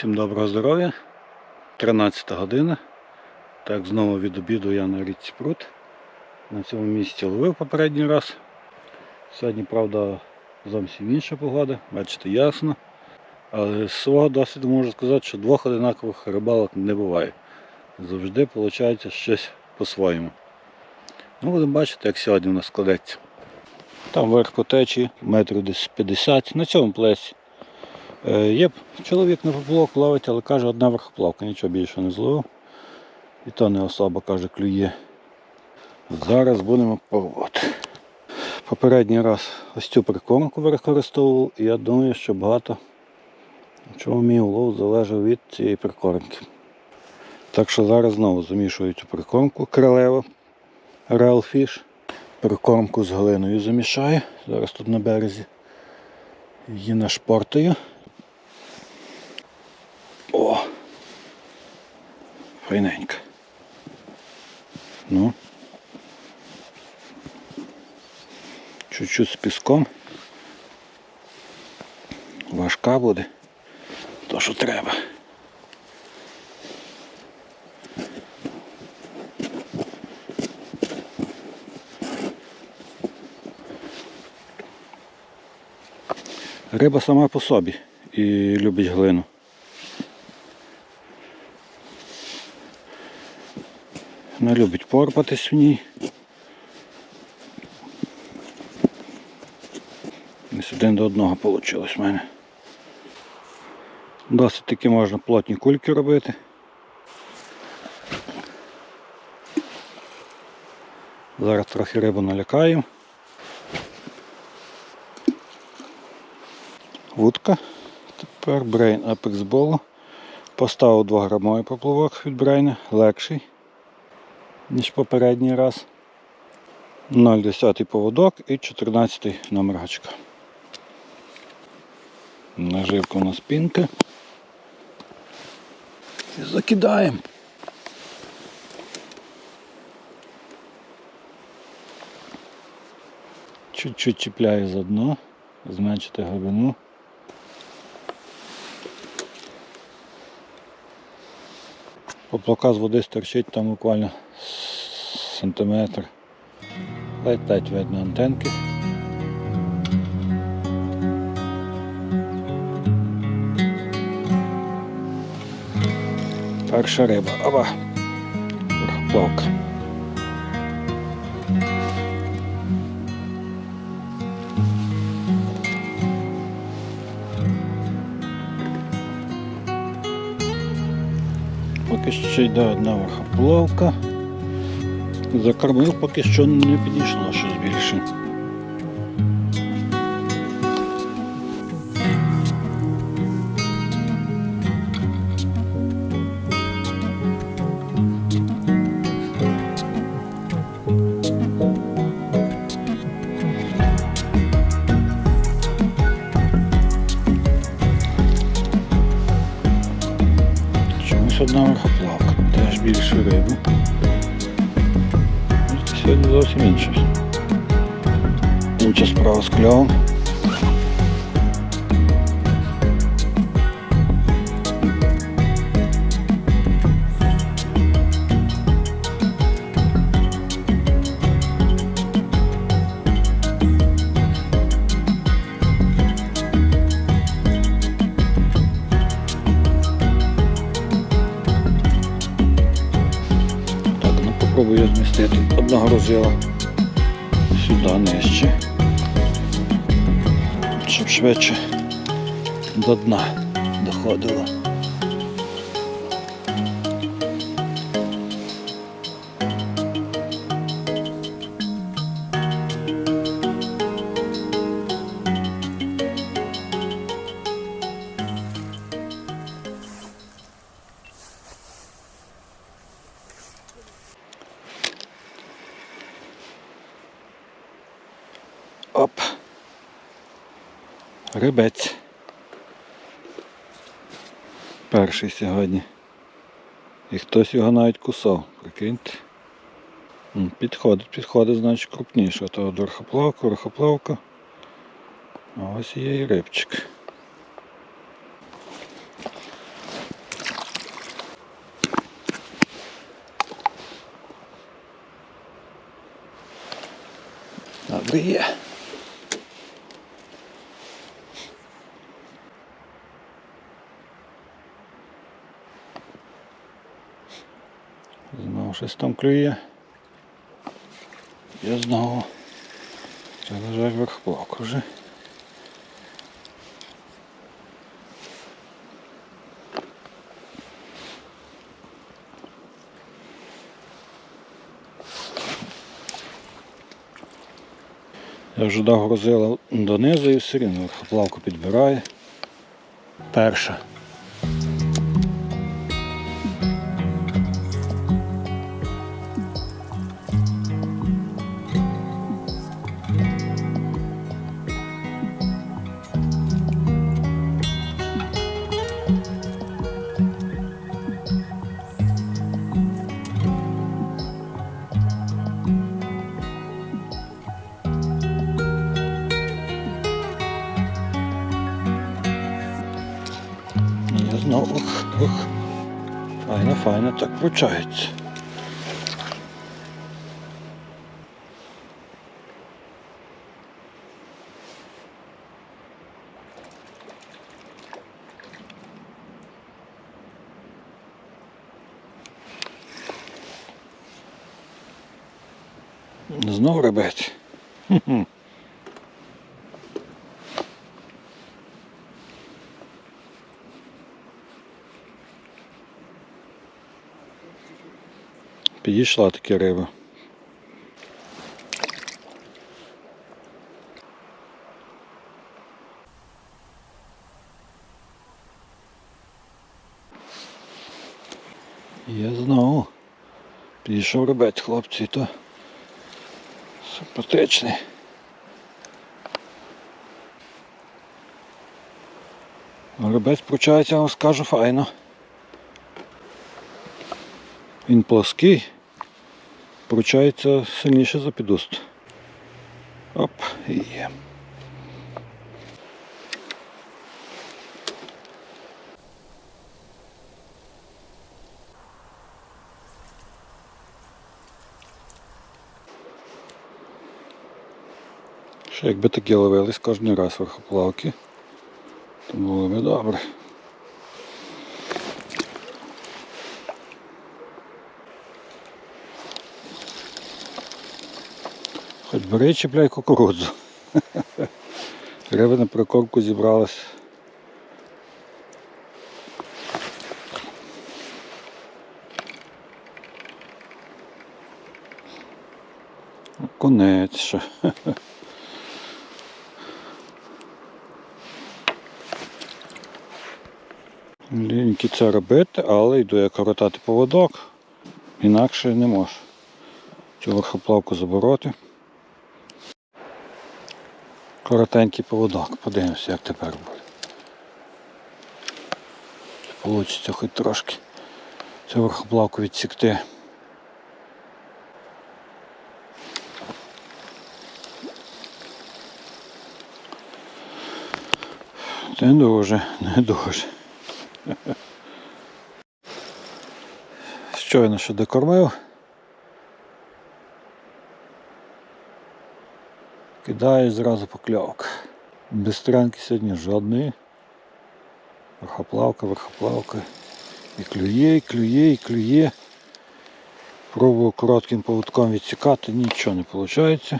Всім доброго здоров'я. 13 година. Так, знову від обіду я на річці Прут. На цьому місці ловив попередній раз. Сьогодні, правда, зовсім інша погода, бачите, ясно. Але з свого досвіду можу сказати, що двох одинакових рибалок не буває. Завжди виходить щось по-своєму. Ну, будемо бачити, як сьогодні у нас складеться. Там верх по течії, метрів десь 50 на цьому плесі. Е, Є чоловік на поплавок ловить, але каже, одна верхоплавка, нічого більше не зловив. І то не особа, каже, клює. Зараз будемо пробувати. Попередній раз ось цю прикормку використовував, і я думаю, що багато чого мій улов залежав від цієї прикормки. Так що зараз знову замішую цю прикормку Real Fish. Прикормку з глиною замішаю. Зараз тут на березі. Її нашпортаю. О! Файненька. Ну. Чуть-чуть з піском. Важка буде. То, що треба. Риба сама по собі і любить глину. Вона любить порпатись в ній. Ось один до одного вийшло в мене. Досить таки можна плотні кульки робити. Зараз трохи рибу налякаємо. Вудка. Тепер Brain Apex Ball. Поставив 2 грамовий поплавок від Brain, легший, ніж попередній раз. 0,10 поводок і 14 номер гачка. Наживка у нас. І закидаємо. Чуть-чуть чіпляю за дно, зменшити глибину. Поплака з води стерчить там буквально сантиметр. Ледь-ледь видно антенки. Перша риба. Оба. Верхоплавка. Поки що йде одна верхоплавка. Закормив, поки що не підійшло щось більше. Одна верхоплавка, теж більше риби. Ну, Сьогодні зовсім інше. Інша справа з кльовом. Ну змістити одного розила сюди нижче. Щоб швидше до дна доходило. Оп. Рибець. Перший сьогодні. І хтось його навіть кусав, прикиньте. Підходить, підходить, значить крупніше. То верхоплавка, рухоплавка. А ось є і рибчик. Добре є. Знову щось там клює. Я знову. Це лежать верхплавка вже. Я вже дав грузила донизу і все рівно верхоплавку підбирає. Перша. Файно так вручається. Знов ребять. Підійшла таки риба. Я знову. Підійшов ребець, хлопці, то симпатичний. Ребець пручається, я вам скажу, файно. Він плоский, пручається сильніше за підуст. Оп, і є. Ще якби такі ловились кожен раз верхоплавки, то було би добре. Бери чіпляй кукурудзу. Риба на прикормку зібралась. Конець ще. Ліньки це робити, але йду я коротати поводок. Інакше не можу. Цю верхоплавку забороти. Коротенький поводок. Подивимося, як тепер буде. Получиться хоч трошки цю верхоплавку відсікти. Не дуже, не дуже. Щойно ще докормив. Кидаю зразу покльовок. Без стрянки сьогодні жодної. Верхоплавка, верхоплавка. І клює, і клює, і клює. Пробую коротким поводком відсікати, нічого не виходить.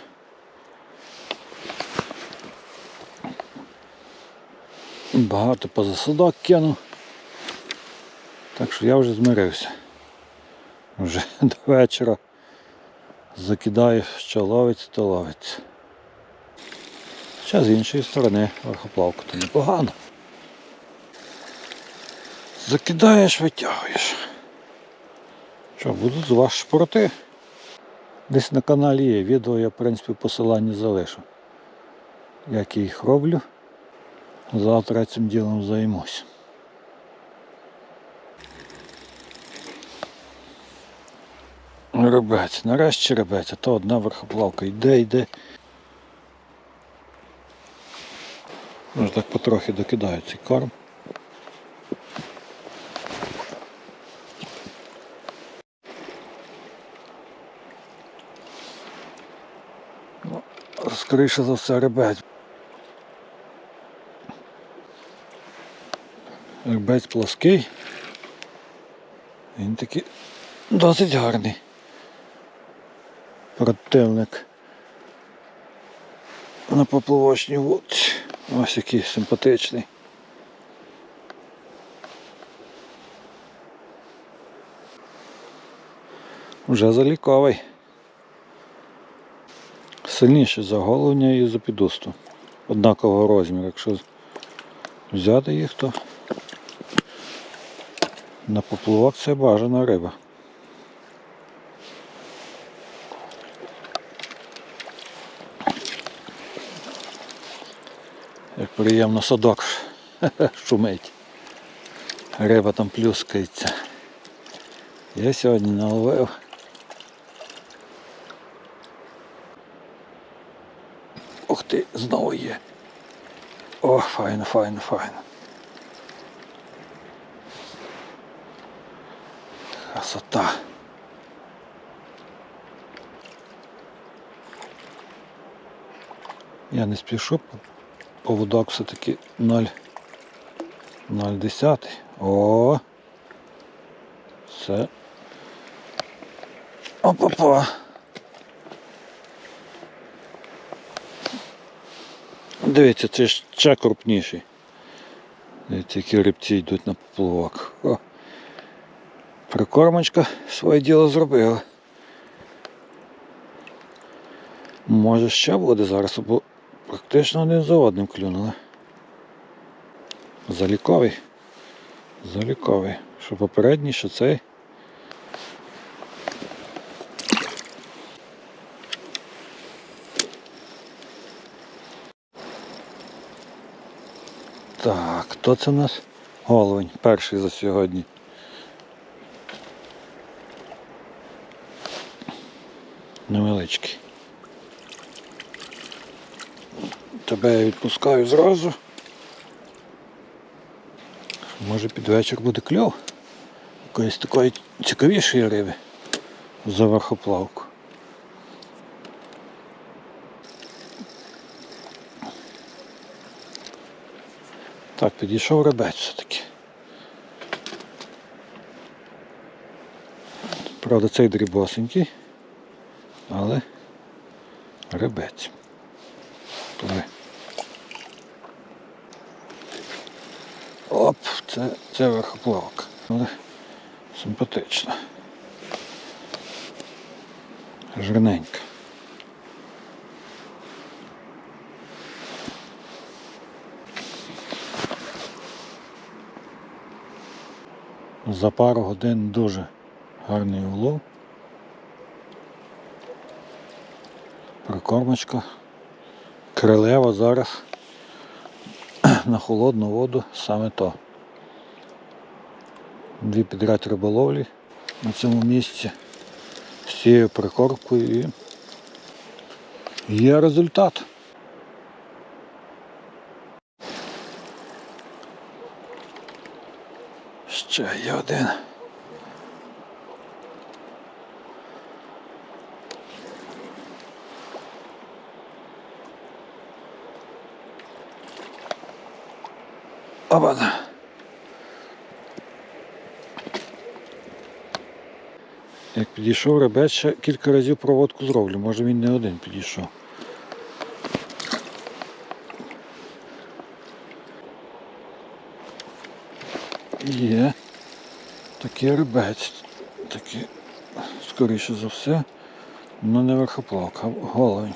Багато позасадок кинув. Так що я вже змирився. Вже до вечора закидаю, що ловиться, то ловиться. Ще з іншої сторони верхоплавку то непогано. Закидаєш, витягуєш. Що, будуть з вас шпорти? Десь на каналі є відео, я в принципі посилання залишу. Як я їх роблю. Завтра цим ділом займусь. Ребець, нарешті ребець, а то одна верхоплавка йде, йде. Може так потрохи докидаю цей корм. Ну, скоріше за все ребець. Ребець плоский. Він такий досить гарний. Противник. На поплавочній вудці. Ось який симпатичний. Вже заліковий. Сильніше за головня і за підусту. Однакового розміру. Якщо взяти їх, то на поплавок це бажана риба. Приємно садок шумить. Риба там плюскається. Я сьогодні наловив. Ух ти, знову є. О, файно, файно, файно. Красота. Я не спішу, поводок все-таки 0. 0,10. О! Це. Опа-па. Дивіться, це ще крупніший. Дивіться, які рибці йдуть на поплавок. О. Прикормочка своє діло зробила. Може ще буде зараз, бо практично один за одним клюнули. Заліковий. Заліковий. Що попередній, що цей. Так, хто це у нас? Головень, перший за сьогодні. Невеличкий. Тебе я відпускаю зразу. Може під вечір буде кльов. Якоїсь такої цікавішої риби за верхоплавку. Так, підійшов рибець все-таки. Правда, цей дрібосенький, але рибець. Пливи. Оп, це, це верхоплавок. Але симпатично. Жирненька. За пару годин дуже гарний улов. Прикормочка. Крилева зараз на холодну воду саме то. Дві підряд риболовлі на цьому місці з цією прикормкою і є результат. Ще є один. Опа. Як підійшов ребець, ще кілька разів проводку зроблю, може він не один підійшов. Є такий рибець, такий, скоріше за все, ну не верхоплавка, а головень.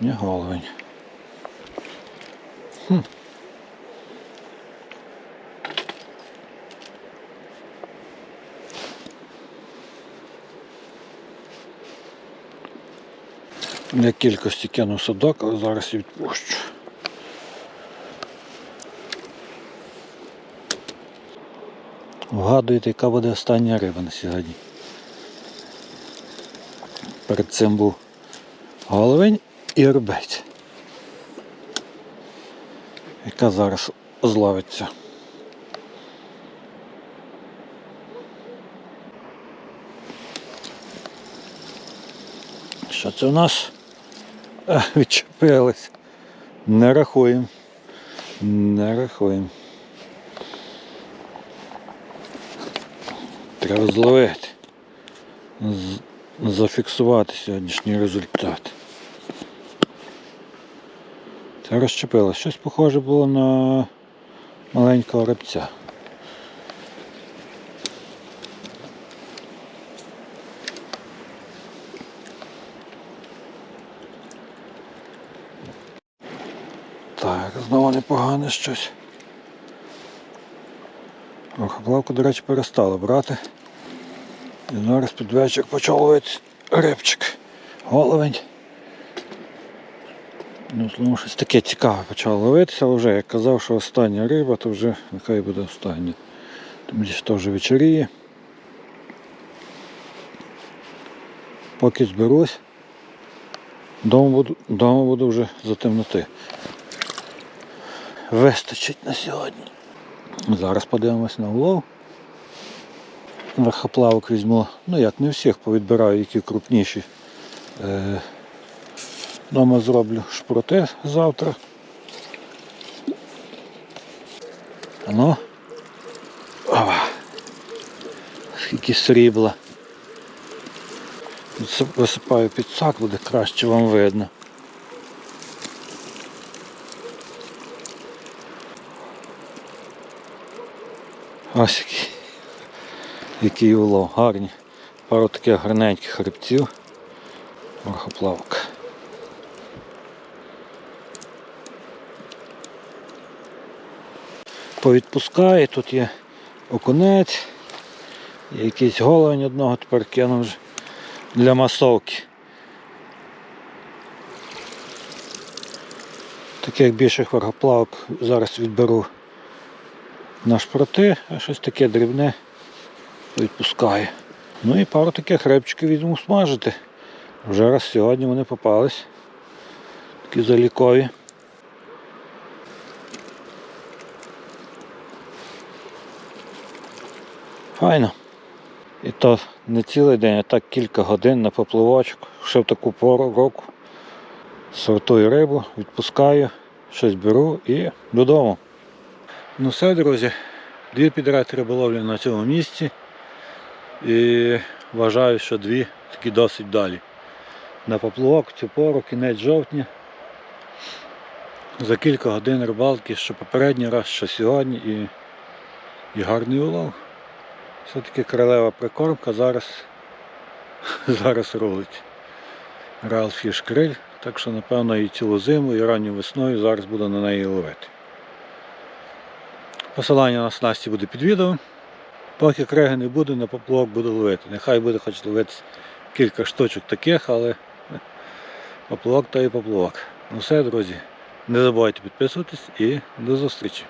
Не головень. Хм. Для кількості кинув садок, але зараз і відпущу. Вгадуєте, яка буде остання риба на сьогодні. Перед цим був головень і рибець. Яка зараз зловиться. Що це у нас? Відчепились. Не рахуємо. Не рахуємо. Треба зловити. Зафіксувати сьогоднішній результат. Це розчепилось. Щось похоже було на маленького рибця. Так, знову непогане щось. Охоплавку, до речі, перестали брати. І зараз під вечір почав ловити рибчик. Головень. Ну, словом, щось таке цікаве почало ловитися, але вже як казав, що остання риба, то вже нехай буде остання. Тому що вже вечоріє. Поки зберусь, дома буду, дома буду вже за темноти. Вистачить на сьогодні. Зараз подивимось на улов. Верхоплавок візьму, ну як не всіх повідбираю, які крупніші. Е, Дома зроблю шпроти завтра. Ну. Ова. Скільки срібла. Висипаю під сак, буде краще вам видно. Ось який, який улов, гарні. Пару таких гарненьких хребців. Морхоплавок. Повідпускає, тут є окунець, є якийсь головень одного тепер кинув для масовки. Таких більших верхоплавок зараз відберу на шпроти, а щось таке дрібне відпускаю. Ну і пару таких рибчиків візьму смажити. Вже раз сьогодні вони попались. Такі залікові. Файно. І то не цілий день, а так кілька годин на поплавочок. Ще в таку пору року. Сортую рибу, відпускаю, щось беру і додому. Ну все, друзі, дві підряд риболовлі на цьому місці. І вважаю, що дві такі досить далі. На поплавок цю пору, кінець жовтня. За кілька годин рибалки, що попередній раз, що сьогодні і, і гарний улов. Все-таки королева прикормка зараз, зараз рулить. Real Fish Grill, так що напевно і цілу зиму, і ранню весною зараз буду на неї ловити. Посилання на снасті буде під відео. Поки креги не буде, на поплавок буду ловити. Нехай буде хоч ловити кілька штучок таких, але поплавок то і поплавок. Ну все, друзі, не забувайте підписуватись і до зустрічі.